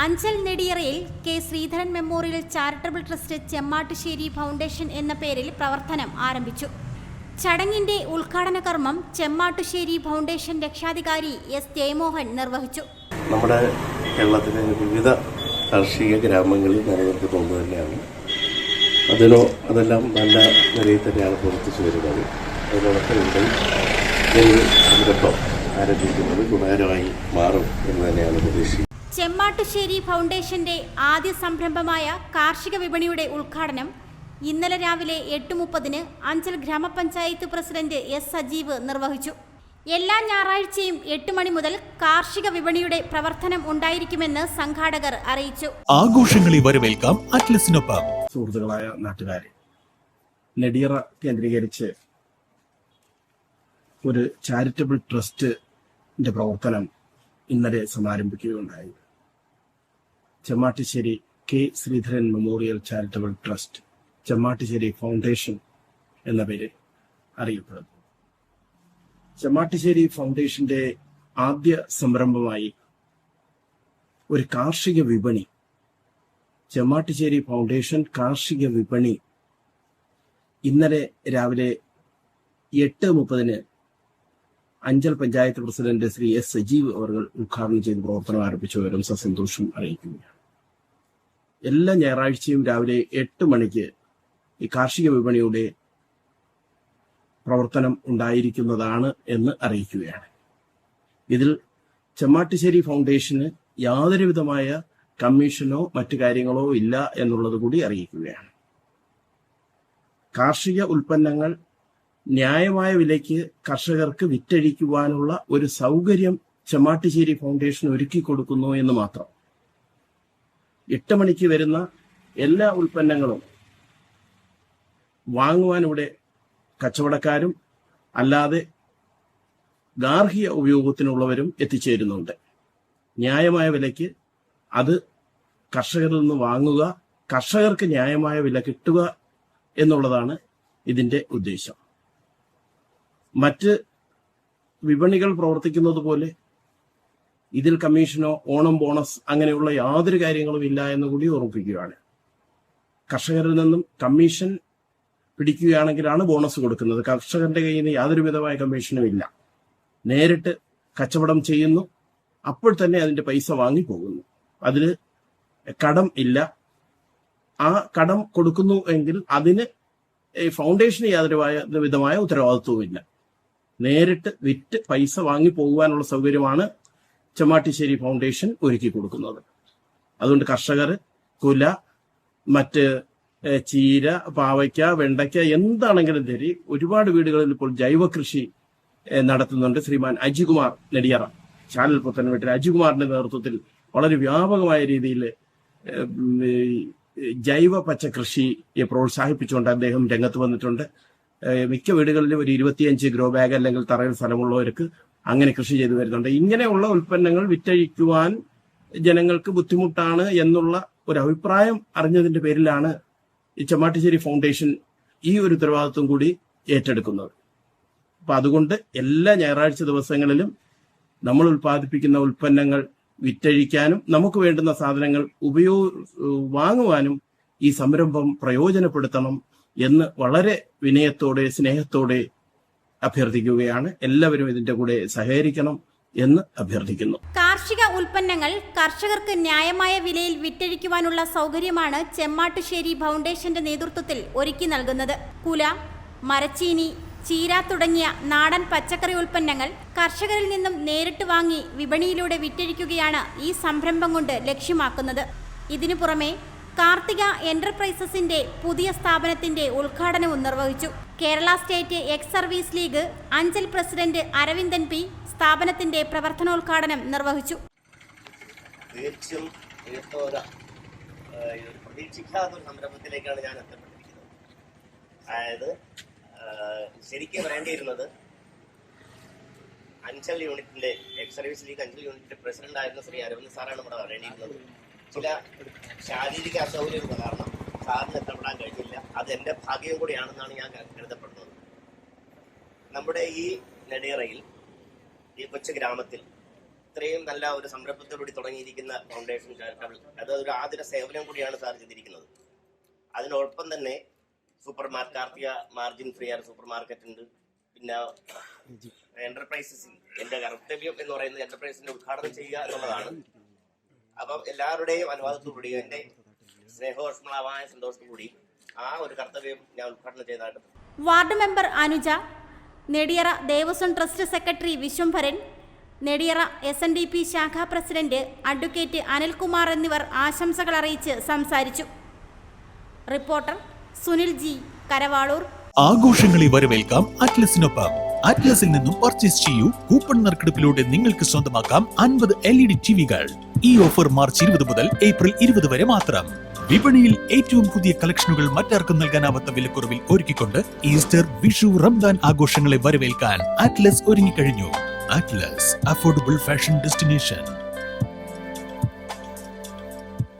Anchal നെടിയറയിൽ K Sreedharan memorial charitable trust Chemmattusseri foundation എന്ന പേരിൽ പ്രവർത്തനം ആരംഭിച്ചു. ചടങ്ങിന്റെ ഉദ്ഘാടന കർമ്മം ചെമ്മാട്ടുശ്ശേരി ഫൗണ്ടേഷൻ രക്ഷാധികാരി എസ് ജയമോഹൻ നിർവഹിച്ചു. നമ്മുടെ കേരളത്തിലെ വിവിധ കാർഷിക ഗ്രാമങ്ങളിൽ നിലനിർത്തി പോകുന്നത് തന്നെയാണ്. അതിനോ അതെല്ലാം നല്ല നിലയിൽ തന്നെയാണ് പ്രവർത്തിച്ചു വരുന്നത് അതിനോടൊപ്പം സംരംഭം ആരംഭിക്കുന്നത് ഗുണകരമായി മാറും എന്ന് തന്നെയാണ് പ്രതീക്ഷിക്കുന്നത്. ചെമ്മാട്ടുശ്ശേരി ഫൗണ്ടേഷന്റെ ആദ്യ സംരംഭമായ കാർഷിക വിപണിയുടെ ഉദ്ഘാടനം ഇന്നലെ രാവിലെ എട്ട് മുപ്പതിന് അഞ്ചൽ ഗ്രാമപഞ്ചായത്ത് പ്രസിഡന്റ് എസ് സജീവ് നിർവഹിച്ചു. എല്ലാ ഞായറാഴ്ചയും എട്ട് മണി മുതൽ കാർഷിക വിപണിയുടെ പ്രവർത്തനം ഉണ്ടായിരിക്കുമെന്ന് സംഘാടകർ അറിയിച്ചു. ആഘോഷങ്ങളെ വരവേൽക്കാം അറ്റ്ലസിനൊപ്പം. സുഹൃത്തുക്കളായ നാട്ടുകാരെ നെടിയറ കേന്ദ്രീകരിച്ച് ഒരു ചാരിറ്റബിൾ ട്രസ്റ്റിന്റെ പ്രവർത്തനം ഇന്നലെ സമാരംഭിക്കുകയുണ്ടായി. Chemmattisseri K Sreedharan memorial charitable trust Chemmattisseri foundation എന്ന പേരിൽ അറിയപ്പെടുന്നു. ചെമ്മാട്ടിശ്ശേരി ഫൗണ്ടേഷന്റെ ആദ്യ സംരംഭമായി ഒരു കാർഷിക വിപണി ചെമ്മാട്ടിശ്ശേരി ഫൗണ്ടേഷൻ കാർഷിക വിപണി ഇന്നലെ രാവിലെ എട്ട് മുപ്പതിന് അഞ്ചൽ പഞ്ചായത്ത് പ്രസിഡന്റ് ശ്രീ എസ് സജീവ് അവർ ഉദ്ഘാടനം ചെയ്ത് പ്രവർത്തനം ആരംഭിച്ചു വരും സസന്തോഷം അറിയിക്കുകയാണ്. എല്ലാ ഞായറാഴ്ചയും രാവിലെ എട്ട് മണിക്ക് ഈ കാർഷിക വിപണിയുടെ പ്രവർത്തനം ഉണ്ടായിരിക്കുന്നതാണ് എന്ന് അറിയിക്കുകയാണ്. ഇതിൽ ചെമ്മാട്ടിശ്ശേരി ഫൗണ്ടേഷന് യാതൊരു വിധമായ കമ്മീഷനോ മറ്റു കാര്യങ്ങളോ ഇല്ല എന്നുള്ളത് കൂടി അറിയിക്കുകയാണ്. കാർഷിക ഉൽപ്പന്നങ്ങൾ ന്യായമായ വിലയ്ക്ക് കർഷകർക്ക് വിറ്റഴിക്കുവാനുള്ള ഒരു സൗകര്യം ചെമ്മാട്ടിശ്ശേരി ഫൗണ്ടേഷൻ ഒരുക്കി കൊടുക്കുന്നു എന്ന് മാത്രം. എട്ട് മണിക്ക് വരുന്ന എല്ലാ ഉൽപ്പന്നങ്ങളും വാങ്ങുവാൻ ഇവിടെ കച്ചവടക്കാരും അല്ലാതെ ഗാർഹിക ഉപയോഗത്തിനുള്ളവരും എത്തിച്ചേരുന്നുണ്ട്. ന്യായമായ വിലയ്ക്ക് അത് കർഷകരിൽ നിന്ന് വാങ്ങുക കർഷകർക്ക് ന്യായമായ വില കിട്ടുക എന്നുള്ളതാണ് ഇതിന്റെ ഉദ്ദേശം. മറ്റ് വിപണികൾ പ്രവർത്തിക്കുന്നത് പോലെ ഇതിൽ കമ്മീഷനോ ഓണം ബോണസ് അങ്ങനെയുള്ള യാതൊരു കാര്യങ്ങളും ഇല്ല എന്ന് കൂടി ഓർമ്മിപ്പിക്കുകയാണ് കർഷകരിൽ നിന്നും കമ്മീഷൻ പിടിക്കുകയാണെങ്കിലാണ് ബോണസ് കൊടുക്കുന്നത്. കർഷകന്റെ കയ്യിൽ നിന്ന് യാതൊരു വിധമായ കമ്മീഷനും ഇല്ല. നേരിട്ട് കച്ചവടം ചെയ്യുന്നു. അപ്പോൾ തന്നെ അതിന്റെ പൈസ വാങ്ങി പോകുന്നു. അതിൽ കടം ഇല്ല. ആ കടം കൊടുക്കുന്നു എങ്കിൽ അതിന് ഫൗണ്ടേഷന് യാതൊരു വിധമായ ഉത്തരവാദിത്വവും ഇല്ല നേരിട്ട് വിറ്റ് പൈസ വാങ്ങി പോകുവാനുള്ള സൗകര്യമാണ് ചെമ്മാട്ടിശ്ശേരി ഫൗണ്ടേഷൻ ഒരുക്കി കൊടുക്കുന്നത്. അതുകൊണ്ട് കർഷകർ കുല മറ്റ് ചീര പാവയ്ക്ക വെണ്ടയ്ക്ക എന്താണെങ്കിലും ശരി ഒരുപാട് വീടുകളിൽ ഇപ്പോൾ ജൈവ കൃഷി നടത്തുന്നുണ്ട് ശ്രീമാൻ അജികുമാർ നെടിയറ. ചാനൽ പുത്തൻവീട്ടിൽ അജികുമാറിന്റെ നേതൃത്വത്തിൽ വളരെ വ്യാപകമായ രീതിയിൽ ജൈവ പച്ചക്കൃഷിയെ പ്രോത്സാഹിപ്പിച്ചുകൊണ്ട് അദ്ദേഹം രംഗത്ത് വന്നിട്ടുണ്ട്. മിക്ക വീടുകളിലും ഒരു ഇരുപത്തിയഞ്ച് ഗ്രോ ബാഗ് അല്ലെങ്കിൽ തറയിൽ സ്ഥലമുള്ളവർക്ക് അങ്ങനെ കൃഷി ചെയ്തു വരുന്നുണ്ട്. ഇങ്ങനെയുള്ള ഉൽപ്പന്നങ്ങൾ വിറ്റഴിക്കുവാൻ ജനങ്ങൾക്ക് ബുദ്ധിമുട്ടാണ് എന്നുള്ള ഒരു അഭിപ്രായം അറിഞ്ഞതിന്റെ പേരിലാണ് ഈ ചമ്മാട്ടിശ്ശേരി ഫൗണ്ടേഷൻ ഈ ഒരു ഉത്തരവാദിത്വം കൂടി ഏറ്റെടുക്കുന്നത്. അപ്പൊ അതുകൊണ്ട് എല്ലാ ഞായറാഴ്ച ദിവസങ്ങളിലും നമ്മൾ ഉൽപ്പാദിപ്പിക്കുന്ന ഉൽപ്പന്നങ്ങൾ വിറ്റഴിക്കാനും നമുക്ക് വേണ്ടുന്ന സാധനങ്ങൾ ഉപയോഗ വാങ്ങുവാനും ഈ സംരംഭം പ്രയോജനപ്പെടുത്തണം എന്ന് വളരെ വിനയത്തോടെ സ്നേഹത്തോടെ അഭ്യർത്ഥിക്കുകയാണ്. എല്ലാവരും ഇതിന്റെ കൂടെ സഹകരിക്കണം എന്ന് അഭ്യർത്ഥിക്കുന്നു. കാർഷിക ഉൽപ്പന്നങ്ങൾ കർഷകർക്ക് ന്യായമായ വിലയിൽ വിറ്റഴിക്കുവാനുള്ള സൗകര്യമാണ് ചെമ്മാട്ടുശ്ശേരി ഫൗണ്ടേഷന്റെ നേതൃത്വത്തിൽ ഒരുക്കി നൽകുന്നത്. കുല മരച്ചീനി ചീര തുടങ്ങിയ നാടൻ പച്ചക്കറി ഉൽപ്പന്നങ്ങൾ കർഷകരിൽ നിന്നും നേരിട്ട് വാങ്ങി വിപണിയിലൂടെ വിറ്റഴിക്കുകയാണ് ഈ സംരംഭം കൊണ്ട് ലക്ഷ്യമാക്കുന്നത്. ഇതിനു പുറമെ കാർത്തിക എന്റർപ്രൈസസിന്റെ പുതിയ സ്ഥാപനത്തിന്റെ ഉദ്ഘാടനവും നിർവഹിച്ചു. Kerala state ex service league Anchal president Aravindan P സ്ഥാപനത്തിന്റെ പ്രവർത്തനോദ്ഘാടനം നിർവഹിച്ചു. അതായത് ശരിക്കും വേണ്ടിയിരുന്നത് അഞ്ചൽ യൂണിറ്റിന്റെ എക്സ് സർവീസ് ലീഗ് അഞ്ചൽ യൂണിറ്റിന്റെ പ്രസിഡന്റ് ആയിരുന്ന ശ്രീ അരവിന്ദ് സാറാണ് ഇവിടെ വരേണ്ടിയിരുന്നത് ചില ശാരീരിക അസൗകര്യങ്ങൾ. കാരണം സാറിന് എത്തപ്പെടാൻ കഴിഞ്ഞില്ല. അത് എന്റെ ഭാഗ്യം കൂടിയാണെന്നാണ് ഞാൻ കരുതപ്പെടുന്നത്. നമ്മുടെ ഈ നെടിയറയിൽ ഈ കൊച്ചു ഗ്രാമത്തിൽ ഇത്രയും നല്ല ഒരു സംരംഭത്തോടുകൂടി തുടങ്ങിയിരിക്കുന്ന ഫൗണ്ടേഷൻ ചാരിറ്റബിൾ അത് ഒരു ആതിര സേവനം കൂടിയാണ് സാർ ചെയ്തിരിക്കുന്നത്. അതിനോടൊപ്പം തന്നെ super market Karthika margin free ആയ സൂപ്പർ മാർക്കറ്റ് ഉണ്ട്. പിന്നെ എന്റർപ്രൈസസ് എന്റെ കർത്തവ്യം എന്ന് പറയുന്നത് എന്റർപ്രൈസിന്റെ ഉദ്ഘാടനം ചെയ്യുക എന്നുള്ളതാണ്. അപ്പം എല്ലാവരുടെയും അനുവാദത്തോടുകൂടി എന്റെ സ്നേഹോഷ്മളമായ സന്തോഷത്തോടുകൂടി ആ ഒരു കർത്തവ്യം ഞാൻ ഉദ്ഘാടനം ചെയ്തതായിട്ട് ward member Anuja Nediyara Devaswom trust secretary Vishwambharan Nediyara S N D P ശാഖാ പ്രസിഡന്റ് അഡ്വക്കേറ്റ് അനിൽകുമാർ എന്നിവർ ആശംസകൾ അറിയിച്ച് സംസാരിച്ചു. Reporter Sunil G Karavaloor. ആഘോഷങ്ങളെ വരവേൽക്കാം അറ്റ്ലസിനൊപ്പം. അറ്റ്ലസിൽ നിന്നും പർച്ചേസ് ചെയ്യൂ. കൂപ്പൺ നറുക്കെടുപ്പിലൂടെ നിങ്ങൾക്ക് സ്വന്തമാക്കാം അൻപത് എൽ ഇ ഡി ടിവികൾ ഈ ഓഫർ മാർച്ച് ഇരുപത് മുതൽ ഏപ്രിൽ ഇരുപത് വരെ മാത്രം. വിപണിയിൽ ഏറ്റവും പുതിയ കളക്ഷനുകൾ മറ്റാർക്കും നൽകാനാവാത്ത വിലക്കുറവിൽ ഒരുക്കിക്കൊണ്ട് ഈസ്റ്റർ വിഷു റംദാൻ ആഘോഷങ്ങളെ വരവേൽക്കാൻ അറ്റ്ലസ് ഒരുങ്ങിക്കഴിഞ്ഞു. Atlas affordable fashion destination